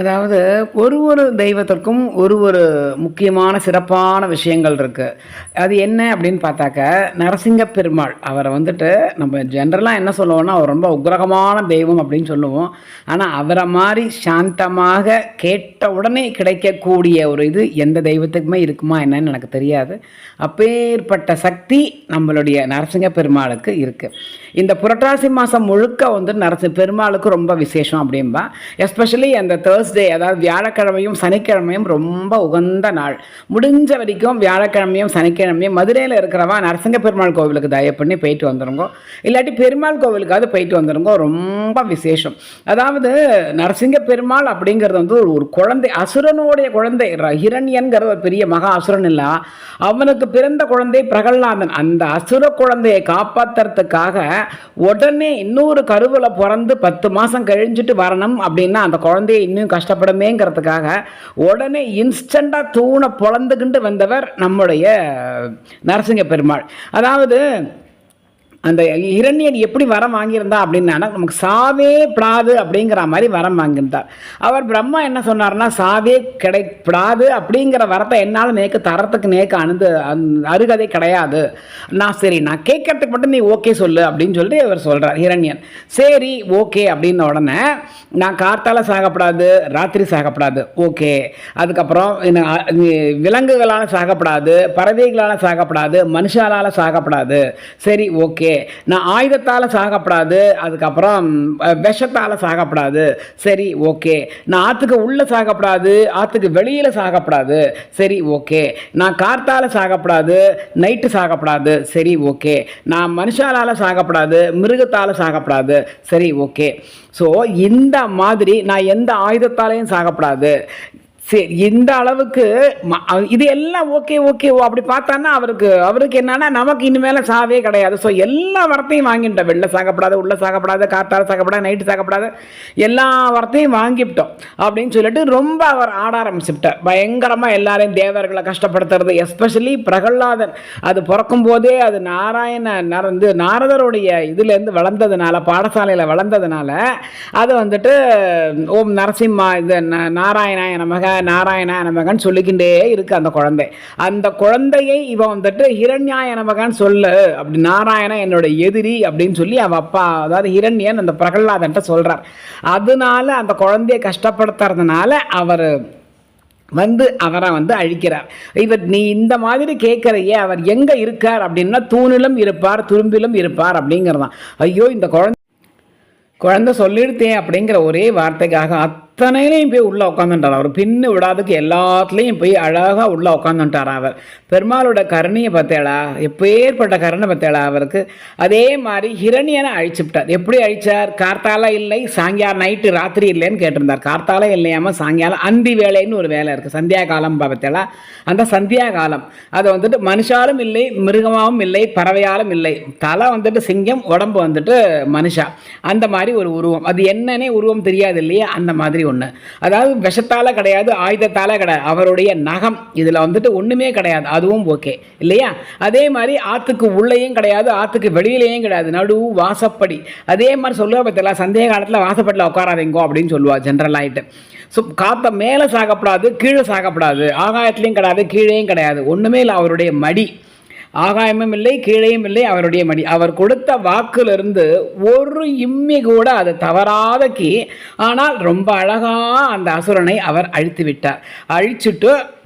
அதாவது ஒரு ஒரு தெய்வத்திற்கும் ஒரு ஒரு முக்கியமான சிறப்பான விஷயங்கள் இருக்குது அது என்ன அப்படின்னு பார்த்தாக்க நரசிங்க பெருமாள் அவரை வந்துட்டு நம்ம ஜென்ரலாக என்ன சொல்லுவோம்னா அவர் ரொம்ப உக்ரகமான தெய்வம் அப்படின்னு சொல்லுவோம். ஆனால் அவரை மாதிரி சாந்தமாக கேட்ட உடனே கிடைக்கக்கூடிய ஒரு இது எந்த தெய்வத்துக்குமே இருக்குமா என்னன்னு எனக்கு தெரியாது. அப்பேற்பட்ட சக்தி நம்மளுடைய நரசிங்க பெருமாளுக்கு இருக்குது இந்த புரட்டாசி மாதம் முழுக்க வந்து நரசி பெருமாளுக்கு ரொம்ப விசேஷம் அப்படின்பா எஸ்பெஷலி அந்த தேர்ஸ் தேர்ஸ்டே அதாவது வியாழக்கிழமையும் சனிக்கிழமையும் ரொம்ப உகந்த நாள். முடிஞ்ச வரைக்கும் வியாழக்கிழமையும் சனிக்கிழமையும் மதுரையில் இருக்கிறவா நரசிங்க பெருமாள் கோவிலுக்கு தயவு பண்ணி போயிட்டு வந்துருங்க. இல்லாட்டி பெருமாள் கோவிலுக்காவது போயிட்டு வந்துருங்க ரொம்ப விசேஷம். அதாவது நரசிங்க பெருமாள் அப்படிங்கிறது வந்து ஒரு- குழந்தை அசுரனுடைய குழந்தை ஹிரண்யன்கிற ஒரு பெரிய மகா அசுரன் இல்லை. அவனுக்கு பிறந்த குழந்தை பிரகல்லாதன் அந்த அசுர குழந்தையை காப்பாத்துறதுக்காக உடனே இன்னொரு கருவில் பிறந்து பத்து மாதம் கழிஞ்சிட்டு வரணும் அப்படின்னா அந்த குழந்தைய இன்னும் கஷ்டப்படுமேங்கிறதுக்காக உடனே இன்ஸ்டண்ட்டாக தூணை பொழந்துக்கிண்டு வந்தவர் நம்முடைய நரசிங்க பெருமாள் அதாவது அந்த இரண்யன் எப்படி வரம் வாங்கியிருந்தா அப்படின்னா நமக்கு சாவே படாது அப்படிங்கிற மாதிரி வரம் வாங்கியிருந்தார் அவர் பிரம்மா என்ன சொன்னார்னா சாவே கிடைப்படாது அப்படிங்கிற வரத்தை என்னால் நேக்கு தரத்துக்கு நேக்கு அணுது அந்த அருகதை கிடையாது. நான் சரி நான் கேட்கறதுக்கு மட்டும் நீ ஓகே சொல்லு அப்படின்னு சொல்லிட்டு இவர் சொல்கிறார் இரண்யன். சரி ஓகே அப்படின்ன உடனே நான் கார்த்தால சாகப்படாது ராத்திரி சாகப்படாது ஓகே. அதுக்கப்புறம் என்ன, விலங்குகளால் சாகப்படாது பறவைகளால் சாகப்படாது மனுஷாலால் சாகப்படாது. சரி ஓகே. நான் ஆயுதத்தால் சாகப்படாது அதுக்கப்புறம் விஷத்தால் சாகப்படாது. சரி ஓகே. நான் ஆற்றுக்கு உள்ளே சாகப்படாது ஆற்றுக்கு வெளியில் சாகப்படாது. சரி ஓகே. நான் கார்த்தால் சாகப்படாது நைட்டு சாகப்படாது. சரி ஓகே. நான் மனுஷாலால் சாகப்படாது மிருகத்தால் சாகப்படாது. சரி ஓகே. ஸோ இந்த மாதிரி நான் எந்த ஆயுதத்தாலையும் சாகப்படாது. சரி இந்த அளவுக்கு ம- இது எல்லாம் ஓகே ஓகே ஓ அப்படி பார்த்தான்னா அவருக்கு அவருக்கு என்னன்னா நமக்கு இனிமேல சாவே கிடையாது. ஸோ எல்லா வரத்தையும் வாங்கிட்டோம். வெளில சாகப்படாது உள்ள சாகப்படாது காத்தால சாகப்படாது நைட்டு சாகப்படாத எல்லா வரத்தையும் வாங்கிவிட்டோம் அப்படின்னு சொல்லிட்டு ரொம்ப அவர் ஆட ஆரம்பிச்சுட்டார். பயங்கரமாக எல்லாரையும் தேவர்களை கஷ்டப்படுத்துறது எஸ்பெஷலி பிரகலாதன். அது பிறக்கும் போதே அது நாராயண நரந்து நாரதருடைய இதுலேருந்து வளர்ந்ததுனால பாடசாலையில் வளர்ந்ததுனால அது வந்துட்டு ஓம் நரசிம்மா இது ந- நாராயணாய நமக நாராயணா நமகன்னு சொல்லிக்கிட்டே இருக்கு அந்த குழந்தை. அந்த குழந்தையை இவன் வந்துட்டு ஹிரண்யாய நமகன்னு சொல்லு அப்படி நாராயணா என்னோட எதிரி அப்படின்னு சொல்லி அவன் அப்பா அதாவது ஹிரண்யன் அந்த பிரகலாதன்ட்ட சொல்றார். அதனால அந்த குழந்தையை கஷ்டப்படுத்துறதுனால அவர் வந்து அவரை வந்து அழிக்கிறார். இவர் நீ இந்த மாதிரி கேட்குறையே அவர் எங்கே இருக்கார்? அப்படின்னா தூணிலும் இருப்பார் துரும்பிலும் இருப்பார் அப்படிங்கிறதான். ஐயோ இந்த குழந்தை குழந்தை சொல்லிடுத்தே அப்படிங்கிற ஒரே வார்த்தைக்காக அத்தனையிலையும் போய் உள்ளே உட்காந்துட்டார் அவர். பின்னு விடாதுக்கு எல்லாத்துலேயும் போய் அழகாக உள்ளே உட்காந்துட்டார் அவர். பெருமாளோட கருணையை பார்த்தேளா? எப்பேற்பட்ட கருணை பார்த்தேளா அவருக்கு? அதே மாதிரி ஹிரணியனை அழிச்சுவிட்டார். எப்படி அழிச்சார்? கார்த்தால இல்லை சாயங்காலம் நைட்டு ராத்திரி இல்லைன்னு கேட்டிருந்தார். கார்த்தால இல்லையாம சாயங்காலம் அந்தி வேலைன்னு ஒரு வேலை இருக்குது சந்தியா காலம் பார்த்தேளா? அந்த சந்தியா காலம் அது வந்துட்டு மனுஷாலும் இல்லை மிருகமாகவும் இல்லை பறவையாலும் இல்லை. தலை வந்துட்டு சிங்கம் உடம்பு வந்துட்டு மனுஷா. அந்த மாதிரி ஒரு உருவம். அது என்னன்னே உருவம் தெரியாது இல்லையா? அந்த மாதிரி ஒன்று அதாவது விஷத்தால் கிடையாது ஆயுதத்தால் கிடையாது. அவருடைய நகம் இதில் வந்துட்டு ஒன்றுமே கிடையாது. அதுவும் ஓகே இல்லையா? அதே மாதிரி ஆற்றுக்கு உள்ளேயும் கிடையாது ஆற்றுக்கு வெளியிலேயும் கிடையாது. நடு வாசப்படி. அதே மாதிரி சொல்லுவா பார்த்தல சந்தேக காலத்தில் வாசப்படியில் உட்காராதீங்கோ அப்படின்னு சொல்லுவாள் ஜென்ரலாகிட்டு ஸோ காற்றை மேலே சாகப்படாது கீழே சாகப்படாது. ஆகாயத்துலேயும் கிடையாது கீழேயும் கிடையாது. ஒன்றுமே இல்லை அவருடைய மடி. ஆகாயமும் இல்லை கீழேயும் இல்லை அவருடைய மடி. அவர் கொடுத்த வாக்கிலிருந்து ஒரு இம்மி கூட அது கீ. ஆனால் ரொம்ப அழகாக அந்த அசுரனை அவர் அழித்து விட்டார். அழிச்சுட்டு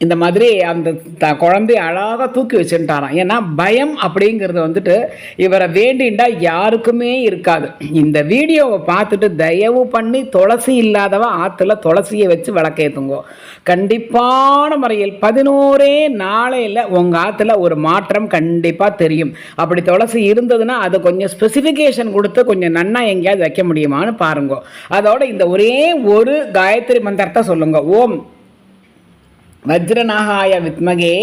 இந்த மாதிரி அந்த த குழந்தைய அழகாக தூக்கி வச்சுட்டாராம் ஏன்னா பயம் அப்படிங்கிறது வந்துட்டு இவரை வேண்டிண்டா யாருக்குமே இருக்காது. இந்த வீடியோவை பார்த்துட்டு தயவு பண்ணி துளசி இல்லாதவ ஆற்றுல துளசியை வச்சு விளக்கேற்றுங்கோ கண்டிப்பான முறையில் பதினோரே நாளையில் உங்கள் ஆற்றுல ஒரு மாற்றம் கண்டிப்பாக தெரியும். அப்படி துளசி இருந்ததுன்னா அது கொஞ்சம் ஸ்பெசிஃபிகேஷன் கொடுத்து கொஞ்சம் நன்னா எங்கேயாவது வைக்க முடியுமான்னு பாருங்க. அதோட இந்த ஒரே ஒரு காயத்ரி மந்திரத்தை சொல்லுங்கள் ஓம் வஜ்ரநாகாய வித்மகே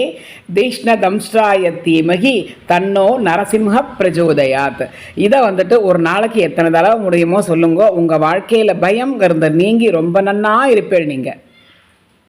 தீஷ்ணதம்ஸ்ராய தீமகி தன்னோ நரசிம்ஹ பிரஜோதயாத். இதை வந்துட்டு ஒரு நாளைக்கு எத்தனை தடவை முடியுமோ சொல்லுங்க உங்கள் வாழ்க்கையில் பயம்ங்கிறத நீங்கி ரொம்ப நன்னா இருப்பேள் நீங்கள்